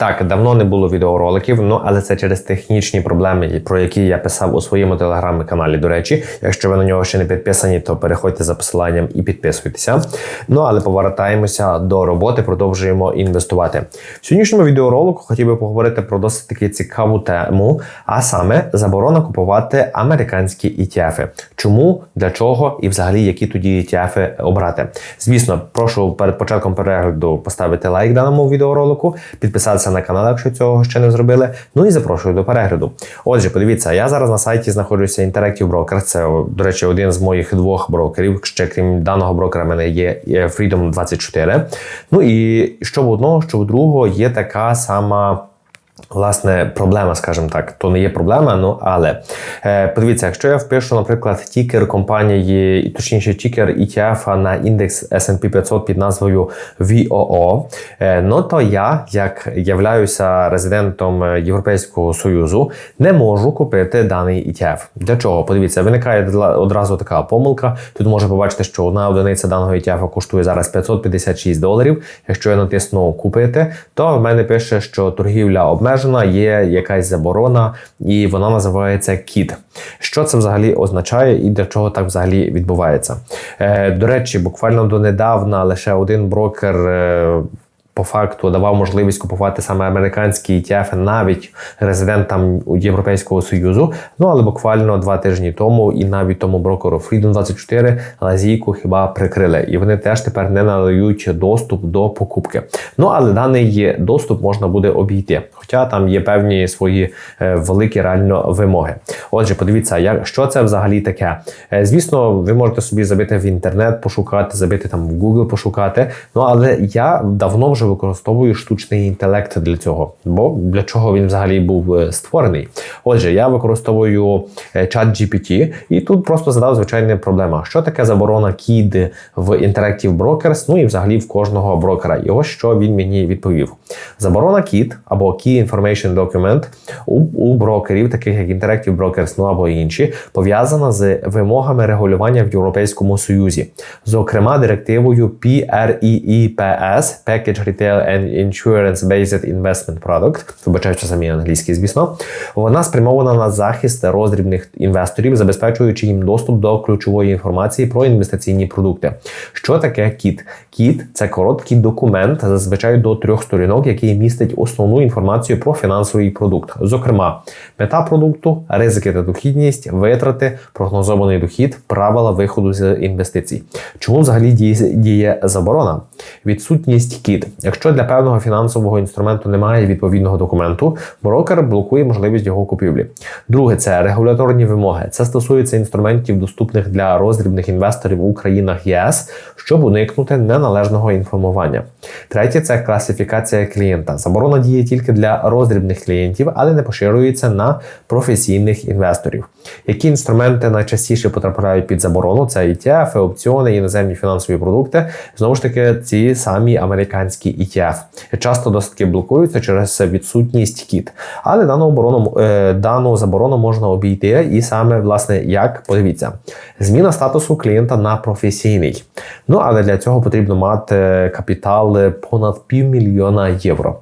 Так, давно не було відеороликів, ну але це через технічні проблеми, про які я писав у своєму телеграм-каналі. До речі, якщо ви на нього ще не підписані, то переходьте за посиланням і підписуйтеся. Ну але повертаємося до роботи, продовжуємо інвестувати. В сьогоднішньому відеоролику хотів би поговорити про досить таки цікаву тему, а саме заборона купувати американські ETF. Чому, для чого і взагалі які тоді ETF обрати? Звісно, прошу перед початком перегляду поставити лайк даному відеоролику, підписатися на канал, якщо цього ще не зробили. Ну і запрошую до перегляду. Отже, подивіться, я зараз на сайті знаходжуся Interactive Broker. Це, до речі, один з моїх двох брокерів. Ще крім даного брокера, в мене є Freedom 24. Ну і що в одного, що в другого є така сама. Власне, проблема, скажімо так, то не є проблема, ну але е, подивіться, якщо я впишу, наприклад, тікер компанії, точніше, тікер ETF на індекс S&P 500 під назвою VOO, е, ну то я, як являюся резидентом Європейського Союзу, не можу купити даний ETF. Для чого? Подивіться, виникає одразу така помилка. Тут можна побачити, що одна одиниця даного ETF коштує зараз 556 доларів. Якщо я натисну купити, то в мене пише, що торгівля обмежена обмежена, є якась заборона, і вона називається кіт. Що це взагалі означає і для чого так взагалі відбувається? Е, До речі, буквально донедавна лише один брокер. Е, по факту давав можливість купувати саме американські ETF навіть резидентам Європейського Союзу. Ну але буквально два тижні тому і навіть тому брокеру Freedom 24 лазійку хіба прикрили, і вони теж тепер не надають доступ до покупки. Ну але даний доступ можна буде обійти, хоча там є певні свої е, великі реально вимоги. Отже, подивіться, як що це взагалі таке. Е, звісно, ви можете собі забити в інтернет, пошукати, забити там в Google пошукати. Ну але я давно вже використовую штучний інтелект для цього. Бо для чого він взагалі був е, створений? Отже, я використовую е, чат GPT, і тут просто задав звичайна проблема. Що таке заборона кід в Interactive Brokers, ну і взагалі в кожного брокера. І ось що він мені відповів: заборона кід або Key Information Document у, у брокерів, таких як Interactive Brokers, ну або інші, пов'язана з вимогами регулювання в Європейському Союзі, зокрема директивою PREEPS Package Retail and Insurance-Based Investment Product, вибачаючи самі англійські, звісно, вона спрямована на захист роздрібних інвесторів, забезпечуючи їм доступ до ключової інформації про інвестиційні продукти. Що таке кіт? Кіт це короткий документ, зазвичай до трьох сторінок, який містить основну інформацію про фінансовий продукт, зокрема, мета продукту, ризики та дохідність, витрати, прогнозований дохід, правила виходу з інвестицій. Чому взагалі діє заборона? Відсутність кіт. Якщо для певного фінансового інструменту немає відповідного документу, брокер блокує можливість його купівлі. Друге, це регуляторні вимоги. Це стосується інструментів, доступних для роздрібних інвесторів у країнах ЄС, щоб уникнути неналежного інформування. Третє це класифікація клієнта. Заборона діє тільки для роздрібних клієнтів, але не поширюється на професійних інвесторів. Які інструменти найчастіше потрапляють під заборону? Це ETF, опціони, іноземні фінансові продукти. Знову ж таки, ці самі американські ETF. Часто досить блокуються через відсутність кіт. Але дану оборону, е, дану заборону можна обійти, і саме, власне, як подивіться, зміна статусу клієнта на професійний. Ну, але для цього потрібно мати капітал понад півмільйона євро.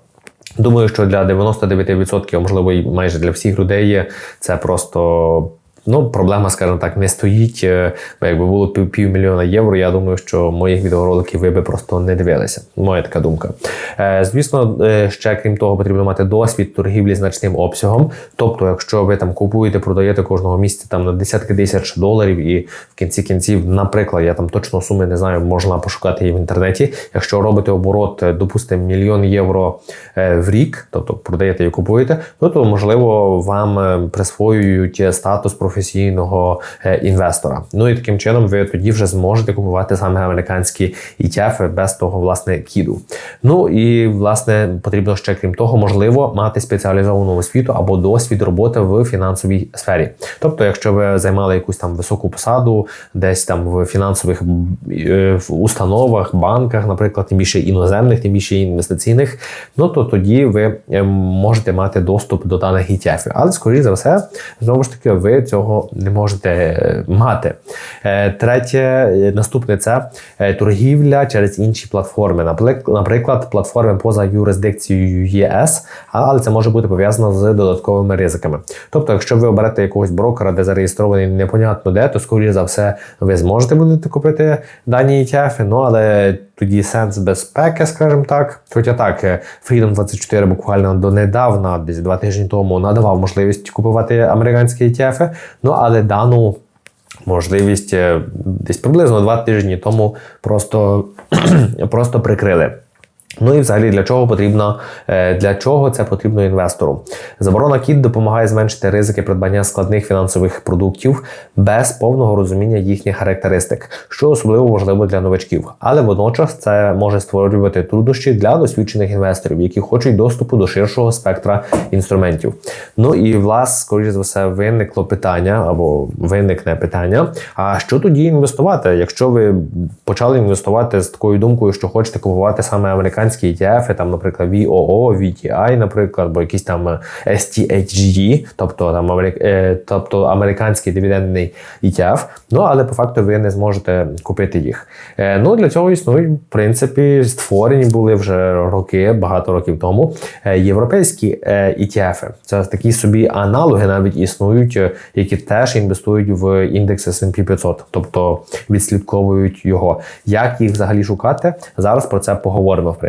Думаю, що для 99%, можливо, і майже для всіх людей це просто Ну, проблема, скажімо так, не стоїть. Е, бо якби було пів, півмільйона євро, я думаю, що моїх відеороликів ви би просто не дивилися. Моя така думка. Е, Звісно, е, ще крім того, потрібно мати досвід торгівлі значним обсягом. Тобто, якщо ви там купуєте, продаєте кожного місяця там на десятки тисяч доларів, і в кінці кінців, наприклад, я там точно суми не знаю, можна пошукати її в інтернеті. Якщо робите оборот, допустимо, мільйон євро в рік, тобто продаєте і купуєте, ну то можливо вам присвоюють статус професійного е, інвестора. Ну і таким чином ви тоді вже зможете купувати саме американські ETF без того власне кіду. Ну і власне потрібно ще крім того, можливо, мати спеціалізовану освіту або досвід роботи в фінансовій сфері. Тобто, якщо ви займали якусь там високу посаду, десь там в фінансових е, установах, банках, наприклад, тим більше іноземних, тим більше інвестиційних, ну то тоді ви е, можете мати доступ до даних ETF. Але скоріше за все, знову ж таки, ви цього цього не можете е, мати. Е, Третє, е, наступне це торгівля через інші платформи. Наприклад, платформи поза юрисдикцією ЄС, але це може бути пов'язано з додатковими ризиками. Тобто, якщо ви оберете якогось брокера, де зареєстрований непонятно де, то скоріше за все ви зможете будете купити дані ETF, ну але тоді сенс безпеки, скажімо так. Хоча так, е, Freedom 24 буквально донедавна, десь два тижні тому, надавав можливість купувати американські ETF, ну але дану можливість е, десь приблизно два тижні тому просто, просто прикрили. Ну і взагалі для чого потрібно е, для чого це потрібно інвестору? Заборона кіт допомагає зменшити ризики придбання складних фінансових продуктів без повного розуміння їхніх характеристик, що особливо важливо для новачків. Але водночас це може створювати труднощі для досвідчених інвесторів, які хочуть доступу до ширшого спектра інструментів. Ну і влас, скоріш за все, виникло питання або виникне питання: а що тоді інвестувати? Якщо ви почали інвестувати з такою думкою, що хочете купувати саме американські ETF, там, наприклад, VOO, VTI, наприклад, або якісь там е, STHG, тобто там е, тобто американський дивідендний ETF, ну але по факту ви не зможете купити їх. Е, Ну для цього існують, в принципі, створені були вже роки, багато років тому. Європейські ETF. Це такі собі аналоги навіть існують, які теж інвестують в індекс S&P 500, тобто відслідковують його. Як їх взагалі шукати? Зараз про це поговоримо. В принципі,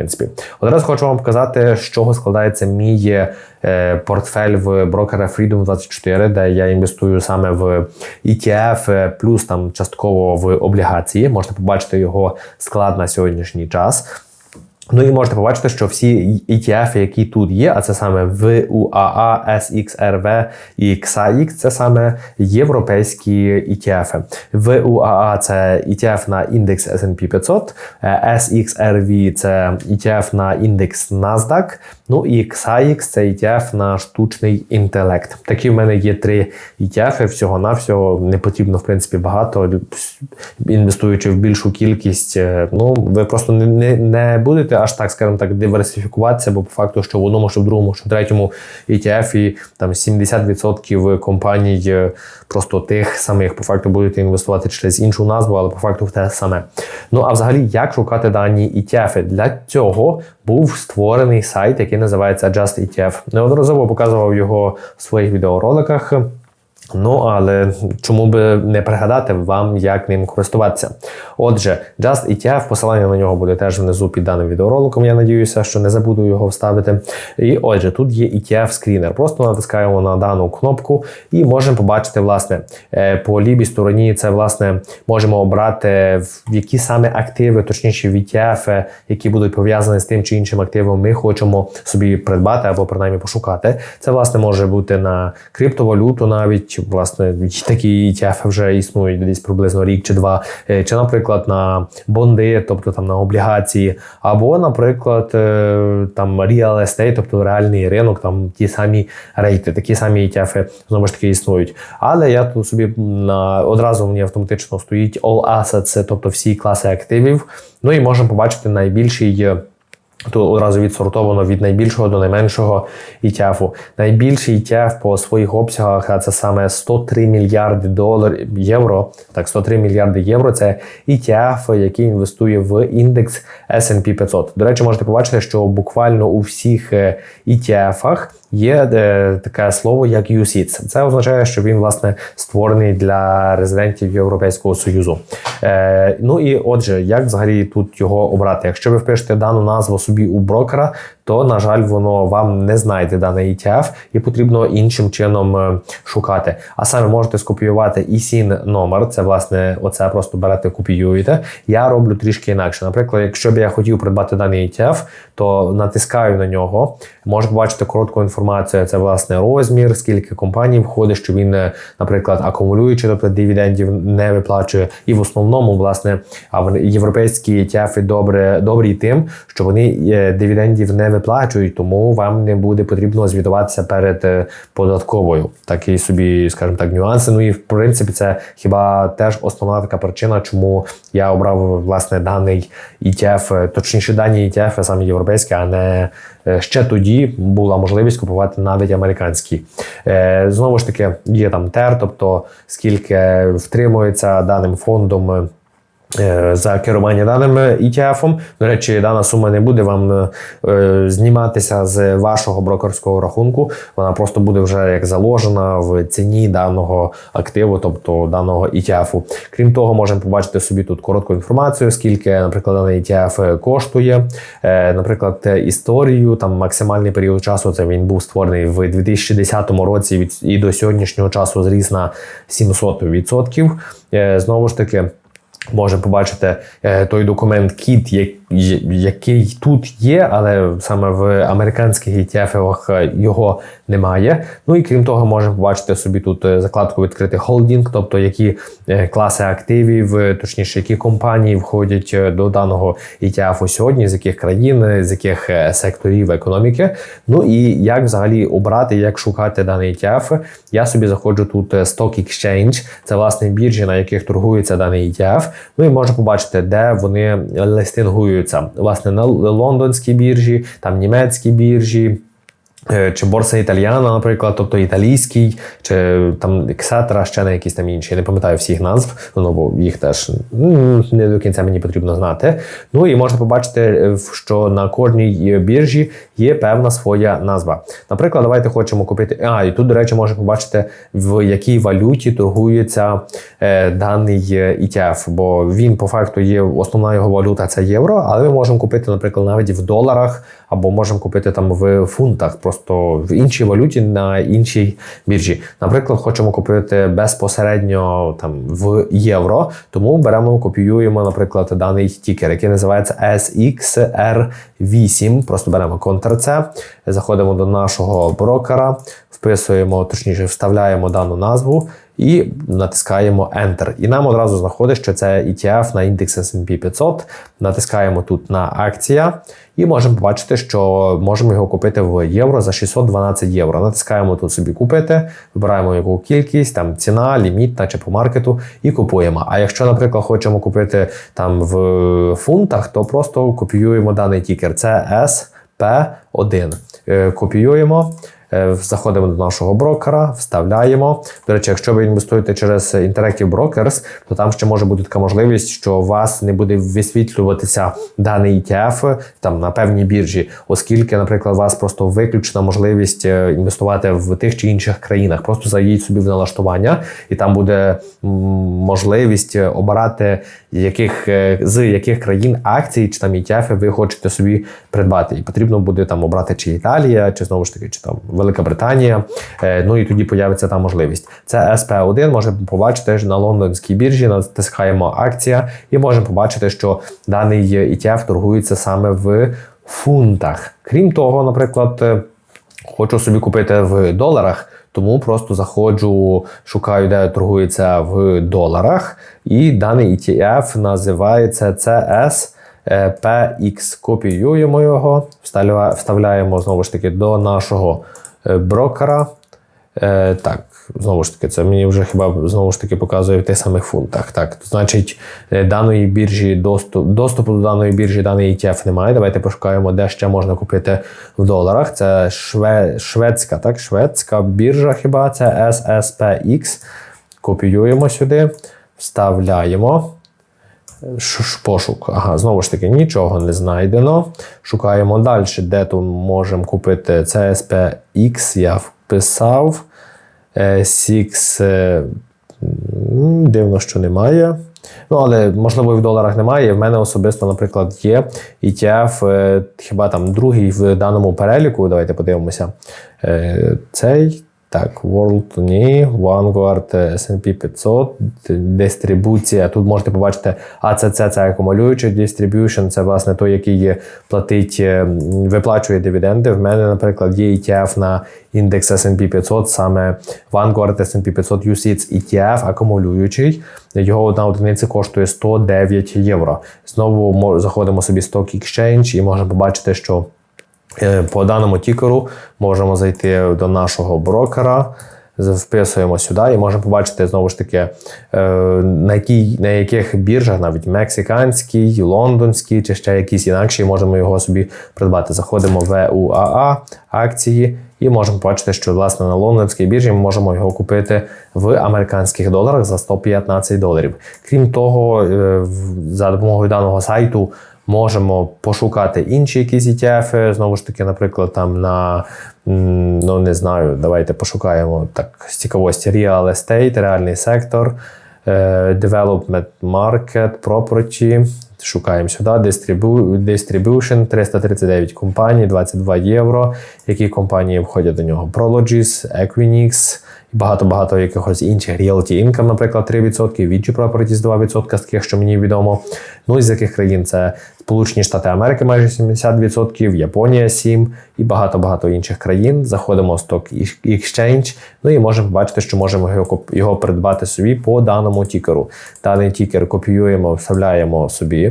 одразу хочу вам показати, з чого складається мій е, портфель в брокера Freedom 24, де я інвестую саме в ETF, е, плюс там частково в облігації. Можете побачити його склад на сьогоднішній час. Ну і можете побачити, що всі ETF, які тут є, а це саме VUAA, SXRV і XAX, це саме європейські ETF. VUAA це ETF на індекс S&P 500, е, SXRV це ETF на індекс NASDAQ, ну і XAX це ETF на штучний інтелект. Такі в мене є три ETF, всього-навсього не потрібно, в принципі, багато, інвестуючи в більшу кількість, е, ну, ви просто не, не будете аж так, скажімо так, диверсифікуватися, бо по факту, що в одному, що в другому, що в третьому ETF і там 70% компаній е, просто тих самих по факту будете інвестувати через іншу назву, але по факту в те саме. Ну а взагалі, як шукати дані ETF? Для цього був створений сайт, який називається Just ETF. Неодноразово показував його в своїх відеороликах. Ну, але чому би не пригадати вам, як ним користуватися? Отже, Just ETF, посилання на нього буде теж внизу під даним відеороликом. Я надіюся, що не забуду його вставити. І отже, тут є ETF скрінер. Просто натискаємо на дану кнопку і можемо побачити, власне, е, по лівій стороні це власне можемо обрати в які саме активи, точніше в ETF, е, які будуть пов'язані з тим чи іншим активом, ми хочемо собі придбати або принаймні пошукати. Це власне може бути на криптовалюту навіть власне такі ETF вже існують десь приблизно рік чи два, е, чи, наприклад, на бонди, тобто там на облігації, або, наприклад, е, там real estate, тобто реальний ринок, там ті самі рейти, такі самі ETF знову ж таки існують. Але я тут собі на одразу мені автоматично стоїть all assets, тобто всі класи активів. Ну і можемо побачити найбільший. Е, Тут одразу відсортовано від найбільшого до найменшого ETF. Найбільший ETF по своїх обсягах це саме 103 мільярди доларів євро. Так, 103 мільярди євро це ETF, який інвестує в індекс S&P 500. До речі, можете побачити, що буквально у всіх е, ETF-ах є е, таке слово як UCITS. Це означає, що він власне створений для резидентів Європейського Союзу. Е, ну і отже, як взагалі тут його обрати? Якщо ви впишете дану назву собі у брокера, то на жаль, воно вам не знайде даний ETF і потрібно іншим чином е, шукати. А саме можете скопіювати ISIN номер. Це власне оце просто берете, копіюєте. Я роблю трішки інакше. Наприклад, якщо б я хотів придбати даний ETF, то натискаю на нього. Можу побачити коротку інформацію. Це власне розмір, скільки компаній входить, що він, е, наприклад, акумулюючи, тобто дивідендів не виплачує. І в основному, власне, європейські ETF добре добрі тим, що вони е, дивідендів не виплачують, тому вам не буде потрібно звітуватися перед е, податковою. Такі собі, скажімо так, нюанси. Ну і в принципі, це хіба теж основна така причина, чому я обрав власне даний ETF, е, точніше дані ETF, саме європейські, а не е, ще тоді була можливість купувати навіть американські. Знову ж таки, є там тер, тобто скільки втримується даним фондом. Е, За керування даним ETF. До речі, дана сума не буде вам е, зніматися з вашого брокерського рахунку. Вона просто буде вже як заложена в ціні даного активу, тобто даного ETF. Крім того, можемо побачити собі тут коротку інформацію, скільки, наприклад, даний ETF коштує. Е, Наприклад, історію, там максимальний період часу це він був створений в 2010 році і до сьогоднішнього часу зріс на 700%. Е, Знову ж таки. Можемо побачити е, той документ кіт, я- я- який тут є, але саме в американських ETF його немає. Ну і крім того, можемо побачити собі тут е, закладку відкрити холдинг, тобто які е, класи активів, е, точніше, які компанії входять до даного ETF сьогодні, з яких країн, з яких секторів економіки. Ну і як взагалі обрати, як шукати даний ETF. Я собі заходжу тут Stock Exchange, це власне біржі, на яких торгується даний ETF. Ну і можна побачити, де вони листингуються. Власне, на лондонській біржі, там німецькі біржі. Е, Чи борса італіана, наприклад, тобто італійський, чи там ексетера, ще на якісь там інші. Я не пам'ятаю всіх назв, ну бо їх теж не до кінця мені потрібно знати. Ну і можна побачити, е, що на кожній біржі є певна своя назва. Наприклад, давайте хочемо купити. А, і тут, до речі, можна побачити, в якій валюті торгується е, даний е, ETF, бо він по факту є основна його валюта це євро, але ми можемо купити, наприклад, навіть в доларах, або можемо купити там в фунтах, просто в іншій валюті на іншій біржі. Наприклад, хочемо купити безпосередньо там в євро, тому беремо, копіюємо, наприклад, даний тікер, який називається SXR8. Просто беремо Ctrl-C, заходимо до нашого брокера, вписуємо, точніше, вставляємо дану назву і натискаємо Enter. І нам одразу знаходить, що це ETF на індекс S&P 500. Натискаємо тут на акція і можемо побачити, що можемо його купити в євро за 612 євро. Натискаємо тут собі купити, вибираємо яку кількість, там ціна, ліміт, наче по маркету, і купуємо. А якщо, наприклад, хочемо купити там в фунтах, то просто копіюємо даний тікер. Це SP1. Е, Копіюємо. Е, Заходимо до нашого брокера, вставляємо. До речі, якщо ви інвестуєте через Interactive Brokers, то там ще може бути така можливість, що у вас не буде висвітлюватися даний ETF там на певній біржі, оскільки, наприклад, у вас просто виключена можливість е, інвестувати в тих чи інших країнах. Просто зайдіть собі в налаштування, і там буде можливість обирати яких е, з яких країн акції чи там ETF ви хочете собі придбати. І потрібно буде там обрати чи Італія, чи знову ж таки, чи там Велика Британія. Е, Ну і тоді появиться та можливість. Це SP1, можемо побачити на лондонській біржі, натискаємо акція, і можемо побачити, що даний ETF торгується саме в фунтах. Крім того, наприклад, е, хочу собі купити в доларах. Тому просто заходжу, шукаю, де торгується в доларах, і даний ETF називається CS е, Копіюємо його, вставляємо знову ж таки до нашого брокера. Е, так, знову ж таки, це мені вже хіба знову ж таки показує в тих самих фунтах. Так, значить, е, даної біржі доступ, доступу до даної біржі даний ETF немає. Давайте пошукаємо, де ще можна купити в доларах. Це шве, шведська, так, шведська біржа, хіба це SSPX. Копіюємо сюди, вставляємо. Пошук. Ага, знову ж таки, нічого не знайдено. Шукаємо далі, де тут можемо купити CSPX. Я вписав. Е, Six. е, Дивно, що немає. Ну, але можливо і в доларах немає. В мене особисто, наприклад, є ETF, е, хіба там другий в даному переліку. Давайте подивимося. Е, Цей. Так, World ні, Vanguard, е, S&P 500, дистрибуція. Тут можете побачити ACC, це акумулюючий distribution, це власне той, який платить, е, виплачує дивіденди. В мене, наприклад, є ETF на індекс S&P 500, саме Vanguard S&P 500 UCITS ETF акумулюючий. Його одна одиниця коштує 109 євро. Знову мо- заходимо собі Stock Exchange і можемо побачити, що По даному тікеру можемо зайти до нашого брокера, вписуємо сюди і можемо побачити знову ж таки, е, на, якій, на яких біржах, навіть мексиканський, лондонський чи ще якісь інакші, можемо його собі придбати. Заходимо в УАА, акції І можемо бачити, що власне на лондонській біржі ми можемо його купити в американських доларах за 115 доларів. Крім того, е, за допомогою даного сайту можемо пошукати інші якісь ETF, знову ж таки, наприклад, там на ну не знаю, давайте пошукаємо так з цікавості Real Estate, реальний сектор, е, Development Market, Property. Шукаємо сюди Distribu- Distribution 339 компаній, 22 євро. Які компанії входять до нього? Prologis, Equinix і багато-багато якихось інших. Realty Income, наприклад, 3%, Vici Properties 2% з таких, що мені відомо. Ну і з яких країн це Сполучені Штати Америки майже 70%, Японія 7% і багато-багато інших країн. Заходимо в Stock Exchange, ну і можемо бачити, що можемо його придбати собі по даному тікеру. Даний тікер копіюємо, вставляємо собі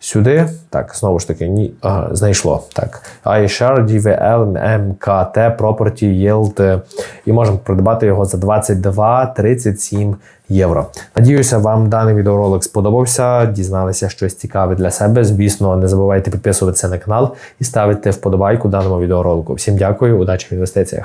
сюди. Так, знову ж таки, ні, ага, знайшло. Так, iShare, DVL, MKT, Property, Yield. І можемо придбати його за 22,37 євро. Надіюся, вам даний відеоролик сподобався. Дізналися щось цікаве для себе. Звісно, не забувайте підписуватися на канал і ставити вподобайку даному відеоролику. Всім дякую, удачі в інвестиціях.